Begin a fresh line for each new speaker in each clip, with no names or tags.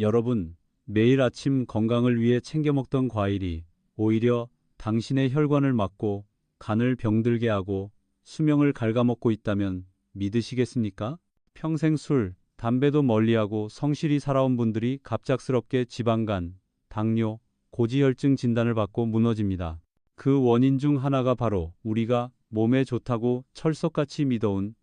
여러분, 매일 아침 건강을 위해 챙겨 먹던 과일이 오히려 당신의 혈관을 막고 간을 병들게 하고 수명을 갉아먹고 있다면 믿으시겠습니까? 평생 술, 담배도 멀리하고 성실히 살아온 분들이 갑작스럽게 지방간, 당뇨, 고지혈증 진단을 받고 무너집니다. 그 원인 중 하나가 바로 우리가 몸에 좋다고 철석같이 믿어온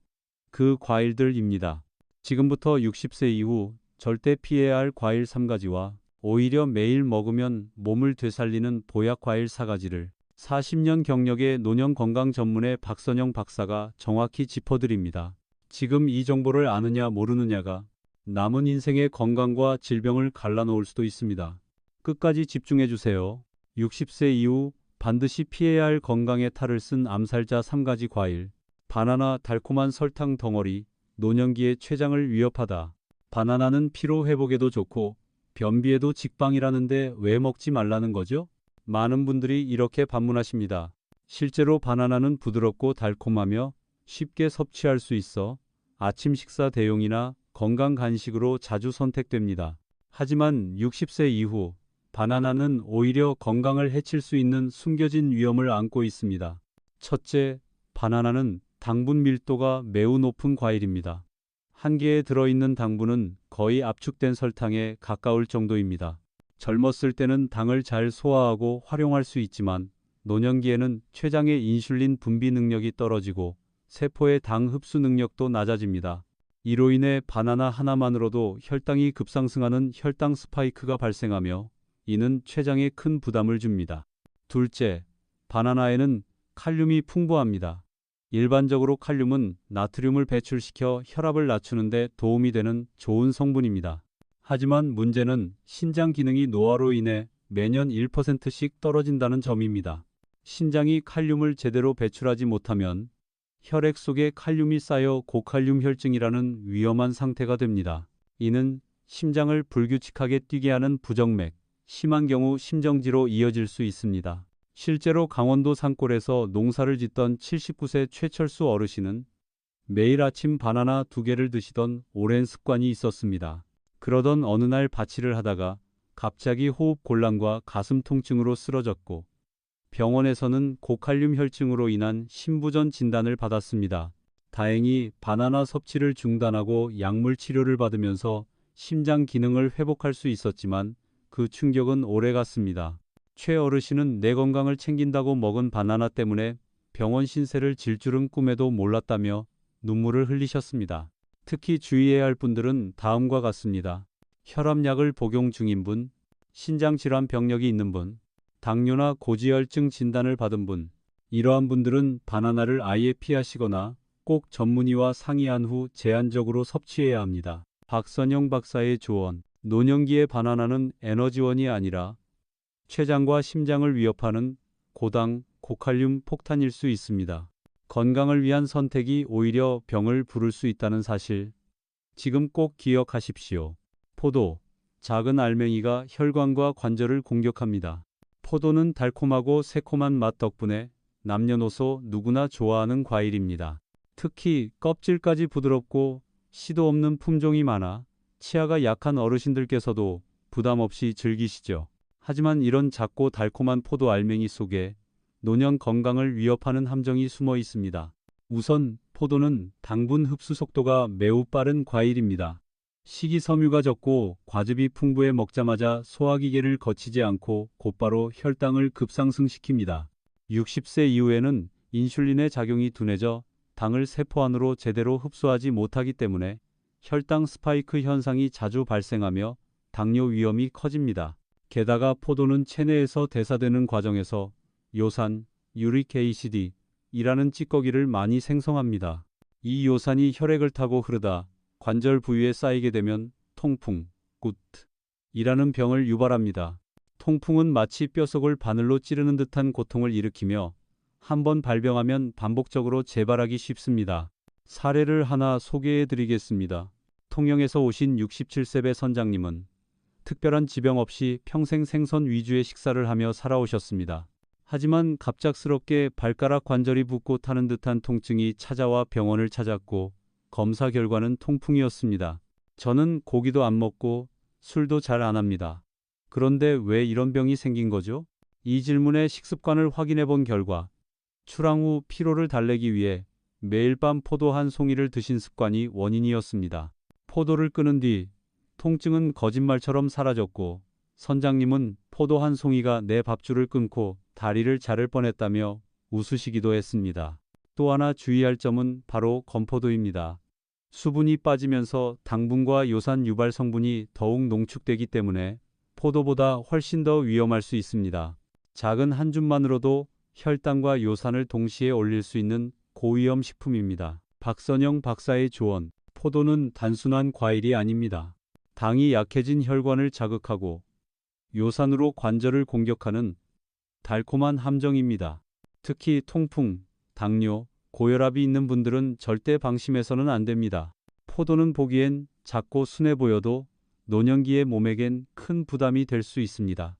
그 과일들입니다. 지금부터 60세 이후 절대 피해야 할 과일 3가지와 오히려 매일 먹으면 몸을 되살리는 보약 과일 4가지를 40년 경력의 노년 건강 전문의 박선영 박사가 정확히 짚어드립니다. 지금 이 정보를 아느냐 모르느냐가 남은 인생의 건강과 질병을 갈라놓을 수도 있습니다. 끝까지 집중해 주세요. 60세 이후 반드시 피해야 할 건강의 탈을 쓴 암살자 3가지 과일. 바나나 달콤한 설탕 덩어리, 노년기의 췌장을 위협하다. 바나나는 피로 회복에도 좋고 변비에도 직방이라는데 왜 먹지 말라는 거죠? 많은 분들이 이렇게 반문하십니다. 실제로 바나나는 부드럽고 달콤하며 쉽게 섭취할 수 있어 아침 식사 대용이나 건강 간식으로 자주 선택됩니다. 하지만 60세 이후 바나나는 오히려 건강을 해칠 수 있는 숨겨진 위험을 안고 있습니다. 첫째, 바나나는 당분 밀도가 매우 높은 과일입니다. 한 개에 들어있는 당분은 거의 압축된 설탕에 가까울 정도입니다. 젊었을 때는 당을 잘 소화하고 활용할 수 있지만 노년기에는 췌장의 인슐린 분비 능력이 떨어지고 세포의 당 흡수 능력도 낮아집니다. 이로 인해 바나나 하나만으로도 혈당이 급상승하는 혈당 스파이크가 발생하며 이는 췌장에 큰 부담을 줍니다. 둘째, 바나나에는 칼륨이 풍부합니다. 일반적으로 칼륨은 나트륨을 배출시켜 혈압을 낮추는데 도움이 되는 좋은 성분입니다. 하지만 문제는 신장 기능이 노화로 인해 매년 1%씩 떨어진다는 점입니다. 신장이 칼륨을 제대로 배출하지 못하면 혈액 속에 칼륨이 쌓여 고칼륨 혈증이라는 위험한 상태가 됩니다. 이는 심장을 불규칙하게 뛰게 하는 부정맥, 심한 경우 심정지로 이어질 수 있습니다. 실제로 강원도 산골에서 농사를 짓던 79세 최철수 어르신은 매일 아침 바나나 두 개를 드시던 오랜 습관이 있었습니다. 그러던 어느 날 밭일을 하다가 갑자기 호흡 곤란과 가슴 통증으로 쓰러졌고 병원에서는 고칼륨 혈증으로 인한 심부전 진단을 받았습니다. 다행히 바나나 섭취를 중단하고 약물 치료를 받으면서 심장 기능을 회복할 수 있었지만 그 충격은 오래 갔습니다. 최 어르신은 내 건강을 챙긴다고 먹은 바나나 때문에 병원 신세를 질 줄은 꿈에도 몰랐다며 눈물을 흘리셨습니다. 특히 주의해야 할 분들은 다음과 같습니다. 혈압약을 복용 중인 분, 신장질환 병력이 있는 분, 당뇨나 고지혈증 진단을 받은 분, 이러한 분들은 바나나를 아예 피하시거나 꼭 전문의와 상의한 후 제한적으로 섭취해야 합니다. 박선영 박사의 조언, 노년기의 바나나는 에너지원이 아니라 췌장과 심장을 위협하는 고당, 고칼륨 폭탄일 수 있습니다. 건강을 위한 선택이 오히려 병을 부를 수 있다는 사실. 지금 꼭 기억하십시오. 포도, 작은 알맹이가 혈관과 관절을 공격합니다. 포도는 달콤하고 새콤한 맛 덕분에 남녀노소 누구나 좋아하는 과일입니다. 특히 껍질까지 부드럽고 씨도 없는 품종이 많아 치아가 약한 어르신들께서도 부담 없이 즐기시죠. 하지만 이런 작고 달콤한 포도 알맹이 속에 노년 건강을 위협하는 함정이 숨어 있습니다. 우선 포도는 당분 흡수 속도가 매우 빠른 과일입니다. 식이섬유가 적고 과즙이 풍부해 먹자마자 소화기계를 거치지 않고 곧바로 혈당을 급상승시킵니다. 60세 이후에는 인슐린의 작용이 둔해져 당을 세포 안으로 제대로 흡수하지 못하기 때문에 혈당 스파이크 현상이 자주 발생하며 당뇨 위험이 커집니다. 게다가 포도는 체내에서 대사되는 과정에서 요산, 유리케이시디, 이라는 찌꺼기를 많이 생성합니다. 이 요산이 혈액을 타고 흐르다 관절 부위에 쌓이게 되면 통풍, 굿, 이라는 병을 유발합니다. 통풍은 마치 뼈속을 바늘로 찌르는 듯한 고통을 일으키며 한번 발병하면 반복적으로 재발하기 쉽습니다. 사례를 하나 소개해 드리겠습니다. 통영에서 오신 67세 선장님은 특별한 지병 없이 평생 생선 위주의 식사를 하며 살아오셨습니다. 하지만 갑작스럽게 발가락 관절이 붓고 타는 듯한 통증이 찾아와 병원을 찾았고 검사 결과는 통풍이었습니다. 저는 고기도 안 먹고 술도 잘 안 합니다. 그런데 왜 이런 병이 생긴 거죠? 이 질문에 식습관을 확인해 본 결과 출항 후 피로를 달래기 위해 매일 밤 포도 한 송이를 드신 습관이 원인이었습니다. 포도를 끊은 뒤 통증은 거짓말처럼 사라졌고 선장님은 포도 한 송이가 내 밥줄을 끊고 다리를 자를 뻔했다며 웃으시기도 했습니다. 또 하나 주의할 점은 바로 건포도입니다. 수분이 빠지면서 당분과 요산 유발 성분이 더욱 농축되기 때문에 포도보다 훨씬 더 위험할 수 있습니다. 작은 한 줌만으로도 혈당과 요산을 동시에 올릴 수 있는 고위험 식품입니다. 박선영 박사의 조언. 포도는 단순한 과일이 아닙니다. 당이 약해진 혈관을 자극하고 요산으로 관절을 공격하는 달콤한 함정입니다. 특히 통풍, 당뇨, 고혈압이 있는 분들은 절대 방심해서는 안 됩니다. 포도는 보기엔 작고 순해 보여도 노년기의 몸에겐 큰 부담이 될 수 있습니다.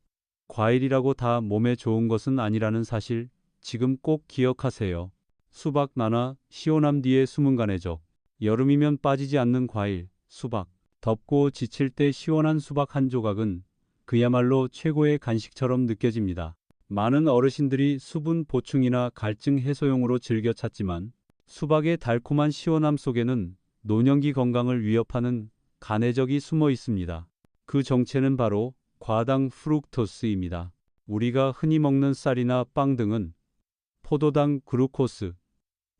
과일이라고 다 몸에 좋은 것은 아니라는 사실 지금 꼭 기억하세요. 수박, 나나, 시원함 뒤에 간해적. 여름이면 빠지지 않는 과일, 수박. 덥고 지칠 때 시원한 수박 한 조각은 그야말로 최고의 간식처럼 느껴집니다. 많은 어르신들이 수분 보충이나 갈증 해소용으로 즐겨 찾지만 수박의 달콤한 시원함 속에는 노년기 건강을 위협하는 간해적이 숨어 있습니다. 그 정체는 바로 과당 프룩토스입니다. 우리가 흔히 먹는 쌀이나 빵 등은 포도당 글루코스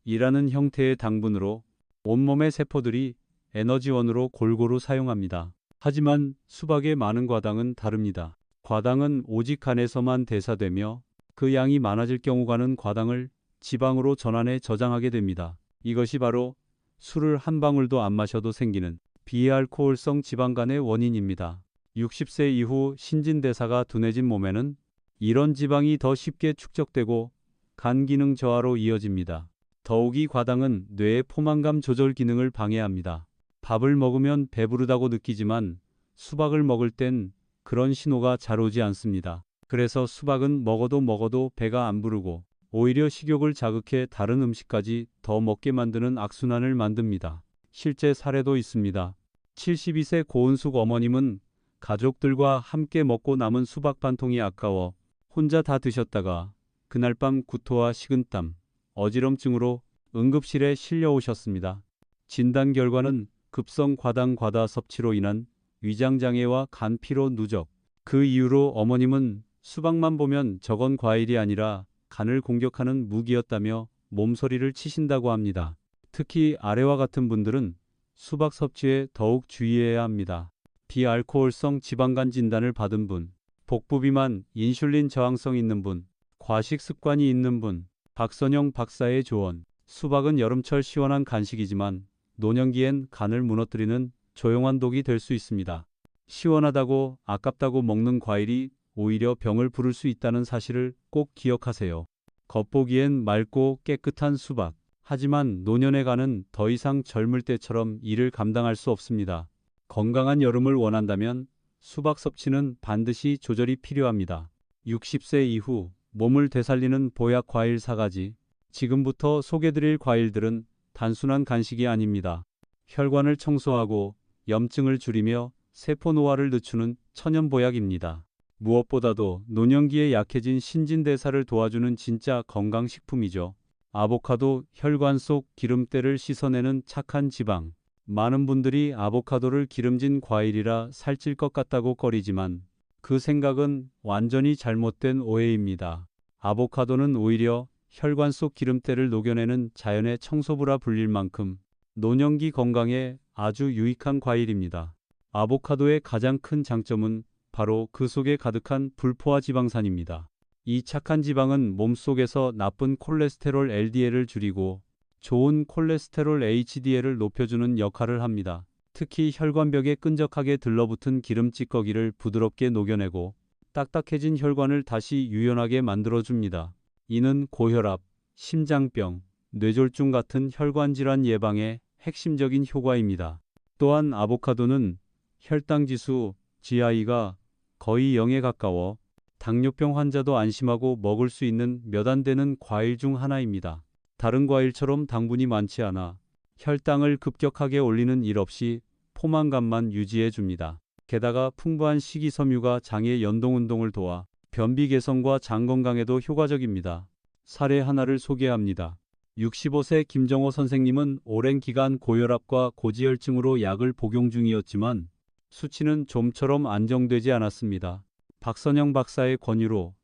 이라는 형태의 당분으로 온몸의 세포들이 에너지원으로 골고루 사용합니다. 하지만 수박의 많은 과당은 다릅니다. 과당은 오직 간에서만 대사되며 그 양이 많아질 경우가는 과당을 지방으로 전환해 저장하게 됩니다. 이것이 바로 술을 한 방울도 안 마셔도 생기는 비알코올성 지방간의 원인입니다. 60세 이후 신진대사가 둔해진 몸에는 이런 지방이 더 쉽게 축적되고 간 기능 저하로 이어집니다. 더욱이 과당은 뇌의 포만감 조절 기능을 방해합니다. 밥을 먹으면 배부르다고 느끼지만 수박을 먹을 땐 그런 신호가 잘 오지 않습니다. 그래서 수박은 먹어도 먹어도 배가 안 부르고 오히려 식욕을 자극해 다른 음식까지 더 먹게 만드는 악순환을 만듭니다. 실제 사례도 있습니다. 72세 고은숙 어머님은 가족들과 함께 먹고 남은 수박 반 통이 아까워 혼자 다 드셨다가 그날 밤 구토와 식은땀, 어지럼증으로 응급실에 실려 오셨습니다. 진단 결과는 급성 과당 과다 섭취로 인한 위장장애와 간피로 누적. 그 이후로 어머님은 수박만 보면 저건 과일이 아니라 간을 공격하는 무기였다며 몸서리를 치신다고 합니다. 특히 아래와 같은 분들은 수박 섭취에 더욱 주의해야 합니다. 비알코올성 지방간 진단을 받은 분, 복부 비만, 인슐린 저항성 있는 분, 과식 습관이 있는 분, 박선영 박사의 조언. 수박은 여름철 시원한 간식이지만 노년기엔 간을 무너뜨리는 조용한 독이 될 수 있습니다. 시원하다고 아깝다고 먹는 과일이 오히려 병을 부를 수 있다는 사실을 꼭 기억하세요. 겉보기엔 맑고 깨끗한 수박. 하지만 노년의 간은 더 이상 젊을 때처럼 일을 감당할 수 없습니다. 건강한 여름을 원한다면 수박 섭취는 반드시 조절이 필요합니다. 60세 이후 몸을 되살리는 보약 과일 4가지. 지금부터 소개드릴 과일들은 단순한 간식이 아닙니다. 혈관을 청소하고 염증을 줄이며 세포 노화를 늦추는 천연 보약입니다. 무엇보다도 노년기에 약해진 신진대사를 도와주는 진짜 건강식품이죠. 아보카도 혈관 속 기름때를 씻어내는 착한 지방. 많은 분들이 아보카도를 기름진 과일이라 살찔 것 같다고 꺼리지만 그 생각은 완전히 잘못된 오해입니다. 아보카도는 오히려 혈관 속 기름때를 녹여내는 자연의 청소부라 불릴 만큼 노년기 건강에 아주 유익한 과일입니다. 아보카도의 가장 큰 장점은 바로 그 속에 가득한 불포화 지방산입니다. 이 착한 지방은 몸속에서 나쁜 콜레스테롤 LDL을 줄이고 좋은 콜레스테롤 HDL을 높여주는 역할을 합니다. 특히 혈관벽에 끈적하게 들러붙은 기름 찌꺼기를 부드럽게 녹여내고 딱딱해진 혈관을 다시 유연하게 만들어줍니다. 이는 고혈압, 심장병, 뇌졸중 같은 혈관 질환 예방에 핵심적인 효과입니다. 또한 아보카도는 혈당 지수 GI가 거의 0에 가까워 당뇨병 환자도 안심하고 먹을 수 있는 몇 안 되는 과일 중 하나입니다. 다른 과일처럼 당분이 많지 않아 혈당을 급격하게 올리는 일 없이 포만감만 유지해 줍니다. 게다가 풍부한 식이섬유가 장의 연동 운동을 도와 변비 개선과 장 건강에도 효과적입니다. 사례 하나를 소개합니다. 65세 김정호 선생님은 오랜 기간 고혈압과 고지혈증으로 약을 복용 중이었지만 수치는 좀처럼 안정되지 않았습니다. 박선영 박사의 권유로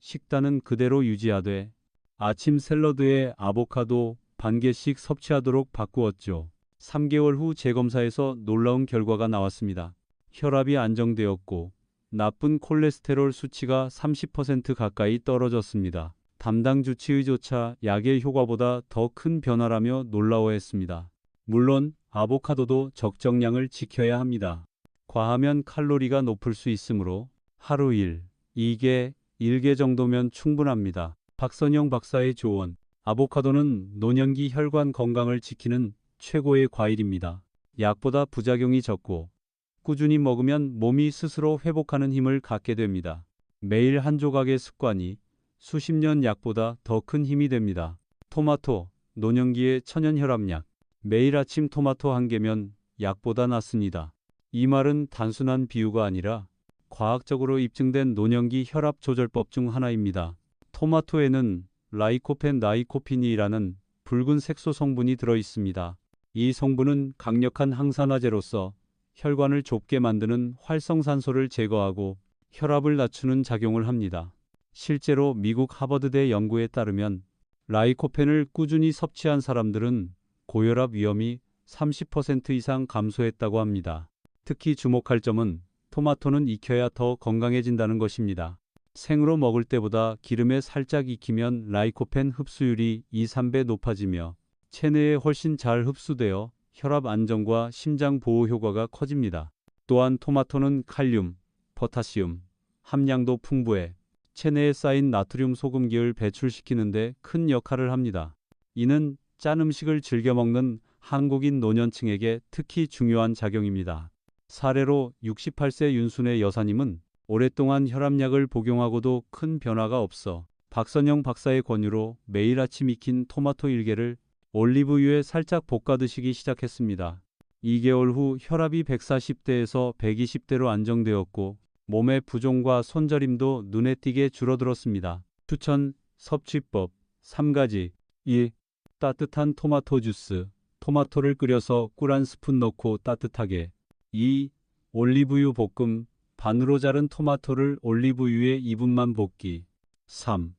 식단은 그대로 유지하되 아침 샐러드에 아보카도 반 개씩 섭취하도록 바꾸었죠. 3개월 후 재검사에서 놀라운 결과가 나왔습니다. 혈압이 안정되었고 나쁜 콜레스테롤 수치가 30% 가까이 떨어졌습니다. 담당 주치의조차 약의 효과보다 더 큰 변화라며 놀라워했습니다. 물론 아보카도도 적정량을 지켜야 합니다. 과하면 칼로리가 높을 수 있으므로 하루 1, 2개, 1개 정도면 충분합니다. 박선영 박사의 조언. 아보카도는 노년기 혈관 건강을 지키는 최고의 과일입니다. 약보다 부작용이 적고 꾸준히 먹으면 몸이 스스로 회복하는 힘을 갖게 됩니다. 매일 한 조각의 습관이 수십 년 약보다 더 큰 힘이 됩니다. 토마토, 노년기의 천연 혈압약. 매일 아침 토마토 한 개면 약보다 낫습니다. 이 말은 단순한 비유가 아니라 과학적으로 입증된 노년기 혈압 조절법 중 하나입니다. 토마토에는 라이코펜 나이코피니라는 붉은 색소 성분이 들어 있습니다. 이 성분은 강력한 항산화제로서 혈관을 좁게 만드는 활성산소를 제거하고 혈압을 낮추는 작용을 합니다. 실제로 미국 하버드대 연구에 따르면 라이코펜을 꾸준히 섭취한 사람들은 고혈압 위험이 30% 이상 감소했다고 합니다. 특히 주목할 점은 토마토는 익혀야 더 건강해진다는 것입니다. 생으로 먹을 때보다 기름에 살짝 익히면 라이코펜 흡수율이 2, 3배 높아지며 체내에 훨씬 잘 흡수되어 혈압 안정과 심장 보호 효과가 커집니다. 또한 토마토는 칼륨, 포타시움 함량도 풍부해 체내에 쌓인 나트륨 소금기를 배출시키는데 큰 역할을 합니다. 이는 짠 음식을 즐겨 먹는 한국인 노년층에게 특히 중요한 작용입니다. 사례로 68세 윤순애 여사님은 오랫동안 혈압약을 복용하고도 큰 변화가 없어 박선영 박사의 권유로 매일 아침 익힌 토마토 1개를 올리브유에 살짝 볶아 드시기 시작했습니다. 2개월 후 혈압이 140대에서 120대로 안정되었고 몸의 부종과 손저림도 눈에 띄게 줄어들었습니다. 추천 섭취법 3가지 1. 따뜻한 토마토 주스 토마토를 끓여서 꿀 한 스푼 넣고 따뜻하게 2. 올리브유 볶음 반으로 자른 토마토를 올리브유에 2분만 볶기 3.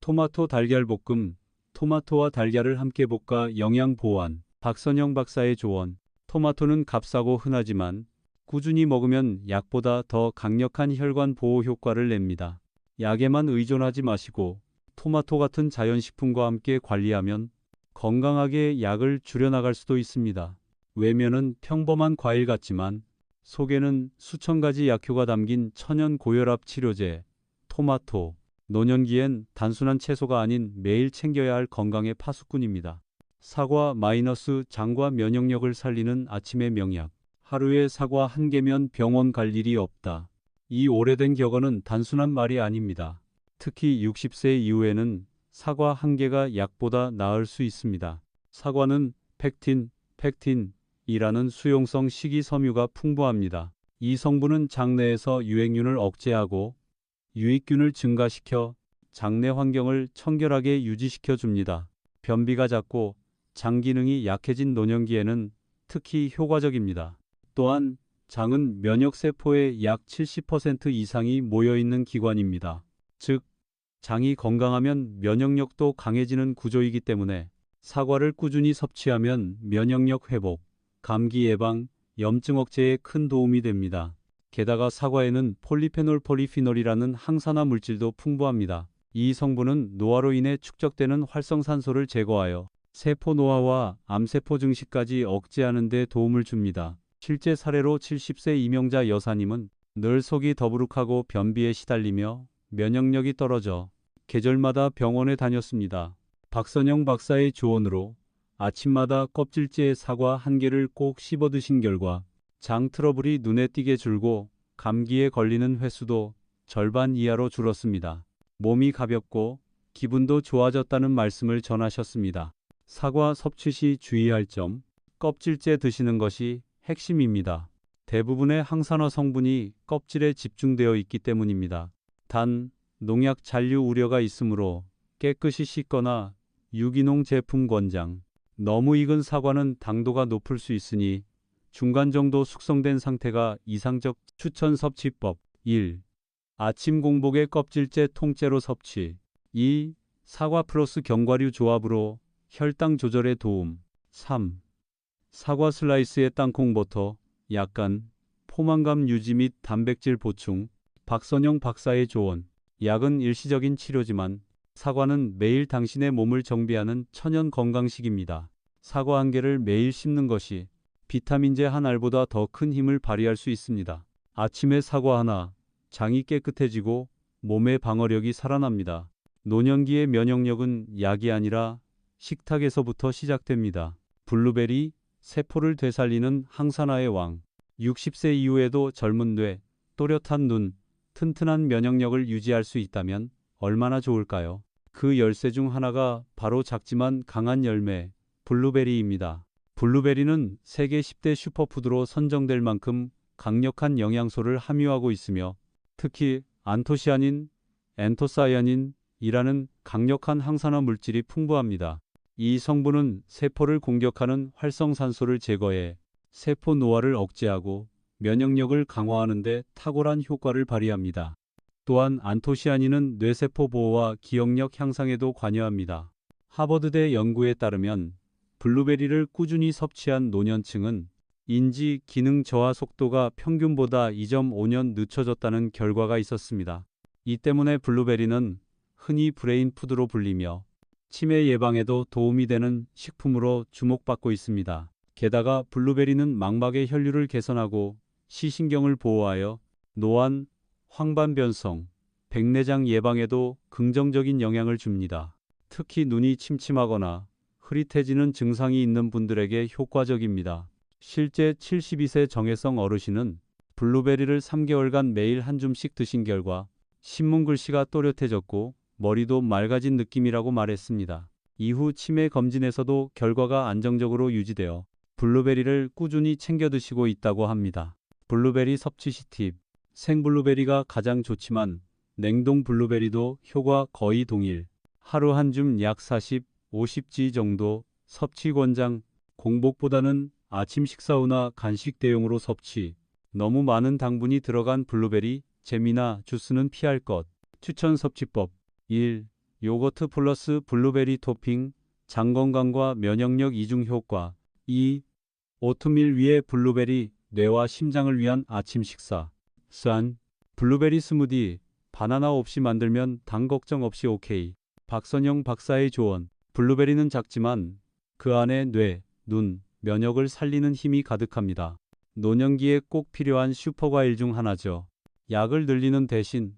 토마토 달걀 볶음 토마토와 달걀을 함께 볶아 영양 보완 박선영 박사의 조언 토마토는 값싸고 흔하지만 꾸준히 먹으면 약보다 더 강력한 혈관 보호 효과를 냅니다. 약에만 의존하지 마시고 토마토 같은 자연식품과 함께 관리하면 건강하게 약을 줄여나갈 수도 있습니다. 외면은 평범한 과일 같지만 속에는 수천 가지 약효가 담긴 천연 고혈압 치료제, 토마토, 노년기엔 단순한 채소가 아닌 매일 챙겨야 할 건강의 파수꾼입니다. 사과 마이너스 장과 면역력을 살리는 아침의 명약. 하루에 사과 한 개면 병원 갈 일이 없다. 이 오래된 격언은 단순한 말이 아닙니다. 특히 60세 이후에는 사과 한 개가 약보다 나을 수 있습니다. 사과는 펙틴, 펙틴이라는 수용성 식이섬유가 풍부합니다. 이 성분은 장내에서 유행균을 억제하고 유익균을 증가시켜 장내 환경을 청결하게 유지시켜 줍니다. 변비가 잦고 장 기능이 약해진 노년기에는 특히 효과적입니다. 또한 장은 면역세포의 약 70% 이상이 모여있는 기관입니다. 즉, 장이 건강하면 면역력도 강해지는 구조이기 때문에 사과를 꾸준히 섭취하면 면역력 회복, 감기 예방, 염증 억제에 큰 도움이 됩니다. 게다가 사과에는 폴리페놀 폴리피놀이라는 항산화 물질도 풍부합니다. 이 성분은 노화로 인해 축적되는 활성산소를 제거하여 세포 노화와 암세포 증식까지 억제하는 데 도움을 줍니다. 실제 사례로 70세 이명자 여사님은 늘 속이 더부룩하고 변비에 시달리며 면역력이 떨어져 계절마다 병원에 다녔습니다. 박선영 박사의 조언으로 아침마다 껍질째 사과 한 개를 꼭 씹어 드신 결과 장 트러블이 눈에 띄게 줄고 감기에 걸리는 횟수도 절반 이하로 줄었습니다. 몸이 가볍고 기분도 좋아졌다는 말씀을 전하셨습니다. 사과 섭취 시 주의할 점 껍질째 드시는 것이 핵심입니다. 대부분의 항산화 성분이 껍질에 집중되어 있기 때문입니다. 단, 농약 잔류 우려가 있으므로 깨끗이 씻거나 유기농 제품 권장. 너무 익은 사과는 당도가 높을 수 있으니 중간 정도 숙성된 상태가 이상적 추천 섭취법 1. 아침 공복에 껍질째 통째로 섭취 2. 사과 플러스 견과류 조합으로 혈당 조절에 도움 3. 사과 슬라이스에 땅콩 버터, 약간 포만감 유지 및 단백질 보충 박선영 박사의 조언 약은 일시적인 치료지만 사과는 매일 당신의 몸을 정비하는 천연 건강식입니다. 사과 한 개를 매일 씹는 것이 비타민제 한 알보다 더 큰 힘을 발휘할 수 있습니다. 아침에 사과 하나, 장이 깨끗해지고 몸의 방어력이 살아납니다. 노년기의 면역력은 약이 아니라 식탁에서부터 시작됩니다. 블루베리, 세포를 되살리는 항산화의 왕. 60세 이후에도 젊은 뇌, 또렷한 눈, 튼튼한 면역력을 유지할 수 있다면 얼마나 좋을까요? 그 열쇠 중 하나가 바로 작지만 강한 열매, 블루베리입니다. 블루베리는 세계 10대 슈퍼푸드로 선정될 만큼 강력한 영양소를 함유하고 있으며 특히 안토시아닌, 엔토사이아닌이라는 강력한 항산화 물질이 풍부합니다. 이 성분은 세포를 공격하는 활성산소를 제거해 세포 노화를 억제하고 면역력을 강화하는 데 탁월한 효과를 발휘합니다. 또한 안토시아닌은 뇌세포 보호와 기억력 향상에도 관여합니다. 하버드대 연구에 따르면 블루베리를 꾸준히 섭취한 노년층은 인지 기능 저하 속도가 평균보다 2.5년 늦춰졌다는 결과가 있었습니다. 이 때문에 블루베리는 흔히 브레인 푸드로 불리며 치매 예방에도 도움이 되는 식품으로 주목받고 있습니다. 게다가 블루베리는 망막의 혈류를 개선하고 시신경을 보호하여 노안, 황반변성, 백내장 예방에도 긍정적인 영향을 줍니다. 특히 눈이 침침하거나 흐릿해지는 증상이 있는 분들에게 효과적입니다. 실제 72세 정혜성 어르신은 블루베리를 3개월간 매일 한 줌씩 드신 결과 신문 글씨가 또렷해졌고 머리도 맑아진 느낌이라고 말했습니다. 이후 치매 검진에서도 결과가 안정적으로 유지되어 블루베리를 꾸준히 챙겨 드시고 있다고 합니다. 블루베리 섭취 시 팁. 생블루베리가 가장 좋지만 냉동 블루베리도 효과 거의 동일. 하루 한 줌 약 40, 50지 정도 섭취 권장. 공복보다는 아침 식사 후나 간식 대용으로 섭취. 너무 많은 당분이 들어간 블루베리, 잼이나 주스는 피할 것. 추천 섭취법 1. 요거트 플러스 블루베리 토핑, 장 건강과 면역력 이중 효과 2. 오트밀 위에 블루베리, 뇌와 심장을 위한 아침 식사. 싼 블루베리 스무디, 바나나 없이 만들면 당 걱정 없이 오케이. 박선영 박사의 조언. 블루베리는 작지만 그 안에 뇌, 눈, 면역을 살리는 힘이 가득합니다. 노년기에 꼭 필요한 슈퍼과일 중 하나죠. 약을 늘리는 대신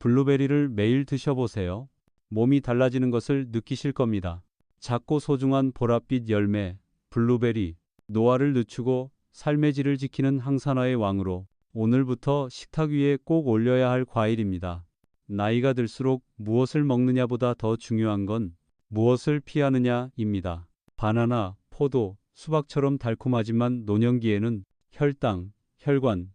블루베리를 매일 드셔보세요. 몸이 달라지는 것을 느끼실 겁니다. 작고 소중한 보랏빛 열매, 블루베리, 노화를 늦추고 삶의 질을 지키는 항산화의 왕으로 오늘부터 식탁 위에 꼭 올려야 할 과일입니다. 나이가 들수록 무엇을 먹느냐보다 더 중요한 건 무엇을 피하느냐입니다. 바나나, 포도, 수박처럼 달콤하지만 노년기에는 혈당, 혈관,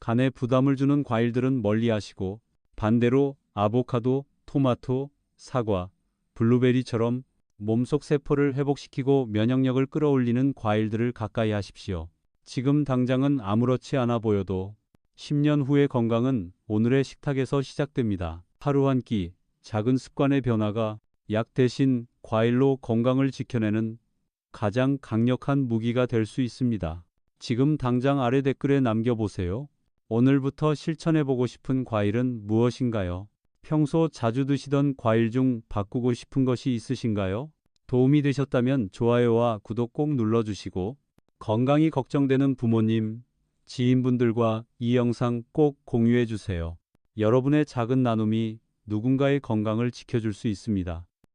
간에 부담을 주는 과일들은 멀리 하시고 반대로 아보카도, 토마토, 사과, 블루베리처럼 몸속 세포를 회복시키고 면역력을 끌어올리는 과일들을 가까이 하십시오. 지금 당장은 아무렇지 않아 보여도 10년 후의 건강은 오늘의 식탁에서 시작됩니다. 하루 한 끼, 작은 습관의 변화가 약 대신 과일로 건강을 지켜내는 가장 강력한 무기가 될 수 있습니다. 지금 당장 아래 댓글에 남겨보세요. 오늘부터 실천해보고 싶은 과일은 무엇인가요? 평소 자주 드시던 과일 중 바꾸고 싶은 것이 있으신가요? 도움이 되셨다면 좋아요와 구독 꼭 눌러주시고 건강이 걱정되는 부모님, 지인분들과 이 영상 꼭 공유해주세요. 여러분의 작은 나눔이 누군가의 건강을 지켜줄 수 있습니다.